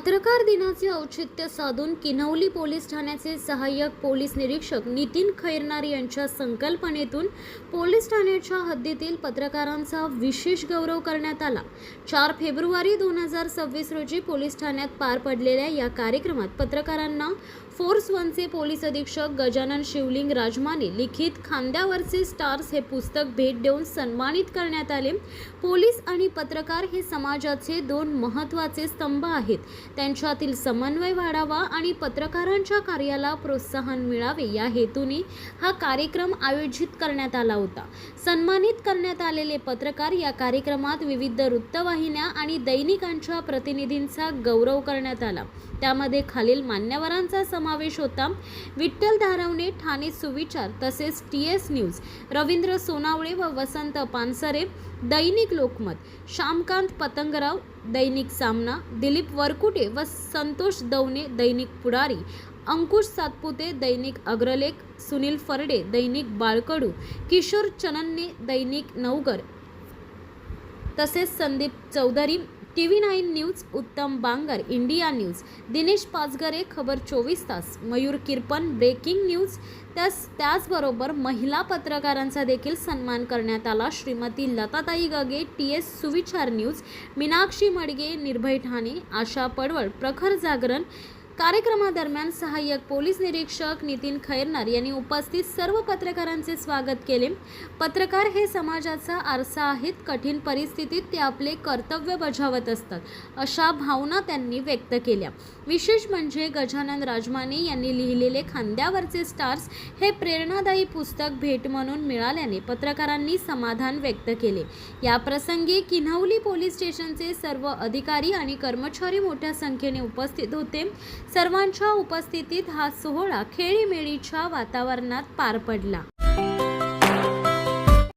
पत्रकार दिनाचे औचित्य साधून किनवली पोलीस ठाण्याचे सहाय्यक पोलीस निरीक्षक नितीन खैरनार यांच्या संकल्पनेतून पोलीस ठाण्याच्या हद्दीतील पत्रकारांचा विशेष गौरव करण्यात आला. चार फेब्रुवारी दोन हजार सव्वीस रोजी पोलीस ठाण्यात पार पडलेल्या या कार्यक्रमात पत्रकारांना फोर्स वनचे पोलीस अधीक्षक गजानन शिवलिंग राजमाने लिखित खांद्यावरचे स्टार्स हे पुस्तक भेट देऊन सन्मानित करण्यात आले. पोलीस आणि पत्रकार हे समाजाचे दोन महत्त्वाचे स्तंभ आहेत. त्यांच्यातील समन्वय वाढावा आणि पत्रकारांच्या कार्याला प्रोत्साहन मिळावे या हेतूने हा कार्यक्रम आयोजित करण्यात आला होता. सन्मानित करण्यात आलेले पत्रकार या कार्यक्रमात विविध वृत्तवाहिन्या आणि दैनिकांच्या प्रतिनिधींचा गौरव करण्यात आला. त्यामध्ये खालील मान्यवरांचा समावेश होता. विठ्ठल धारवणे ठाणे सुविचार तसेच T S news Ravindra Sonawale व वसंत पानसरे दैनिक लोकमत श्यामकांत पतंगराव दैनिक सामना दिलीप वरकुटे व संतोष दवणे दैनिक पुढारी अंकुश सातपुते दैनिक अग्रलेख सुनील फरडे दैनिक बाळकडू किशोर चनन्ने दैनिक नवगर तसेच Sandeep Chaudhari T V nine news Uttam Bangar India news Dinesh Pachgare खबर चोवीस तास मयूर किरपन ब्रेकिंग न्यूज त्यास त्याचबरोबर महिला पत्रकारांचा देखील सन्मान करण्यात आला. Shrimati Latatai Gage T S Suvichar news Meenakshi Madge Nirbhay Thane Asha पडवळ प्रखर जागरण कार्यक्रमादरम्यान सहाय्यक पोलीस निरीक्षक नितीन खैरनार यांनी उपस्थित सर्व पत्रकारांचे स्वागत केले. पत्रकार हे समाजाचा आरसा आहेत कठीण परिस्थितीत ते आपले कर्तव्य बजावत असतात अशा भावना त्यांनी व्यक्त केल्या. विशेष म्हणजे गजानन राजमाने यांनी लिहिलेले खांद्यावरचे स्टार्स हे प्रेरणादायी पुस्तक भेट म्हणून मिळाल्याने पत्रकारांनी समाधान व्यक्त केले. या प्रसंगी किन्हवली पोलीस स्टेशनचे सर्व अधिकारी आणि कर्मचारी मोठ्या संख्येने उपस्थित होते. सर्वांच्या उपस्थितीत हा सोहळा खेळीमेळीच्या वातावरणात पार पडला.